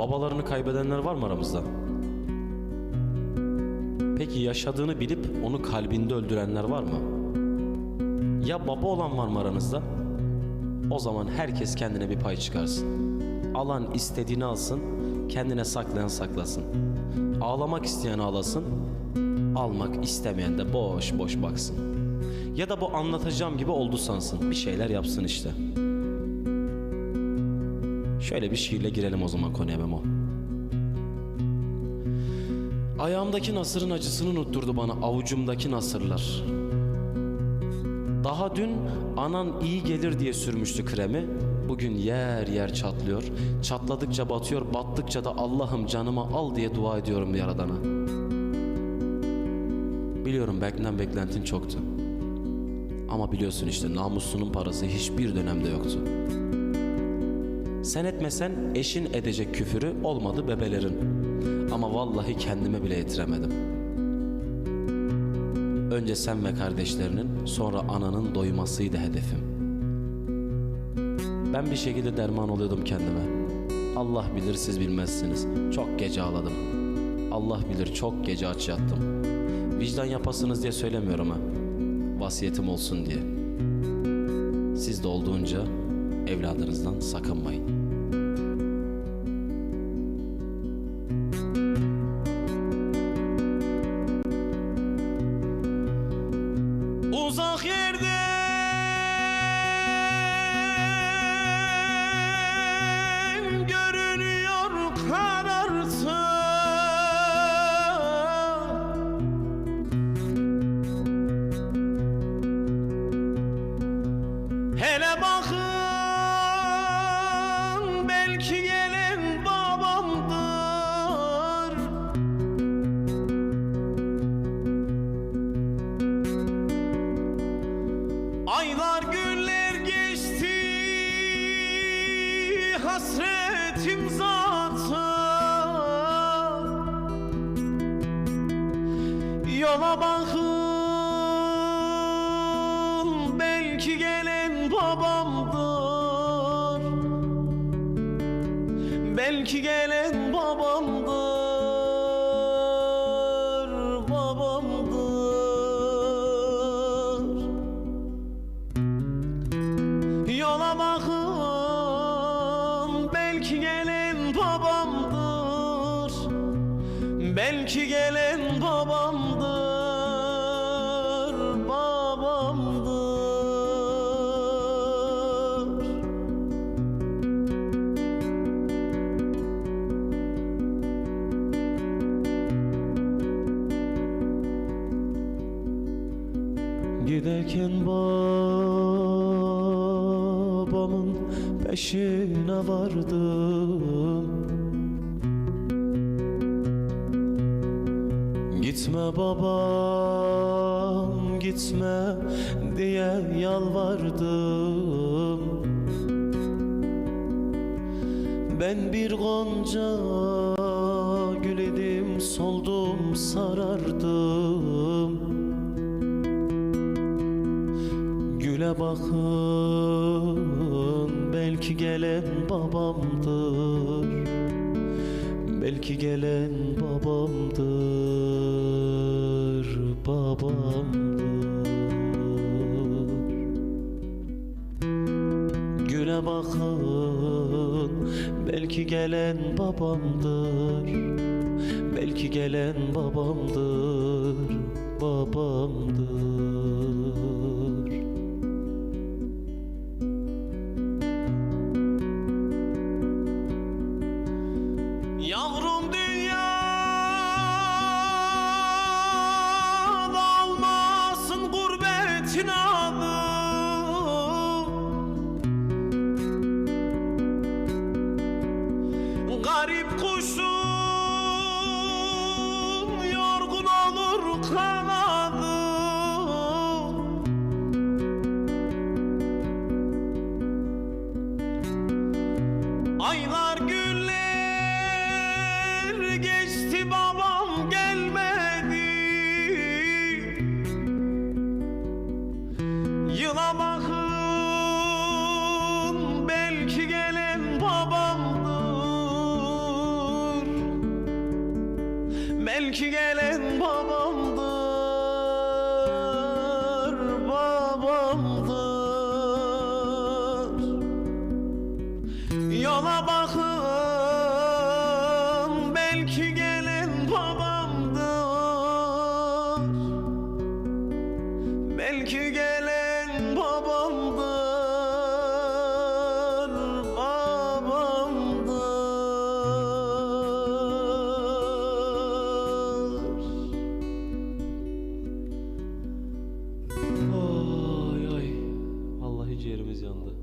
Babalarını kaybedenler var mı aramızda? Peki yaşadığını bilip onu kalbinde öldürenler var mı? Ya baba olan var mı aranızda? O zaman herkes kendine bir pay çıkarsın. Alan istediğini alsın, kendine saklayan saklasın. Ağlamak isteyen ağlasın, almak istemeyen de boş boş baksın. Ya da bu anlatacağım gibi oldu sansın, bir şeyler yapsın işte. Şöyle bir şiirle girelim o zaman konuya Memo. Ayağımdaki nasırın acısını unutturdu bana avucumdaki nasırlar. Daha dün anan iyi gelir diye sürmüştü kremi. Bugün yer yer çatlıyor. Çatladıkça batıyor, battıkça da Allah'ım canıma al diye dua ediyorum Yaradan'a. Biliyorum beklen beklentin çoktu. Ama biliyorsun işte namussunun parası hiçbir dönemde yoktu. Sen etmesen eşin edecek küfürü olmadı bebelerin. Ama vallahi kendime bile yetiremedim. Önce sen ve kardeşlerinin, sonra ananın doymasıydı hedefim. Ben bir şekilde derman oluyordum kendime. Allah bilir siz bilmezsiniz. Çok gece ağladım. Allah bilir çok gece aç yattım. Vicdan yapasınız diye söylemiyorum ha. Vasiyetim olsun diye. Siz de olduğunca evladınızdan sakınmayın. Uzak yerden hasretim zaten. Yola bakın belki gelen babamdır. Belki gelen babamdır Belki gelen babamdır babamdır. Giderken babamın peşine vardım Gitme babam gitme diye yalvardım. Ben bir gonca gül idim soldum sarardım. Güle bakın belki gelen babamdır. Belki gelen babamdır babamdır. Güle bakın belki gelen babamdır. Belki gelen babamdır babamdır. Yavrum adı Garip kuşum yorgun olur kanadı Aylar Yüzüne bakın belki gelen babamdır. Belki gelen babamdır Babamdır. Yola bakın belki televizyonda.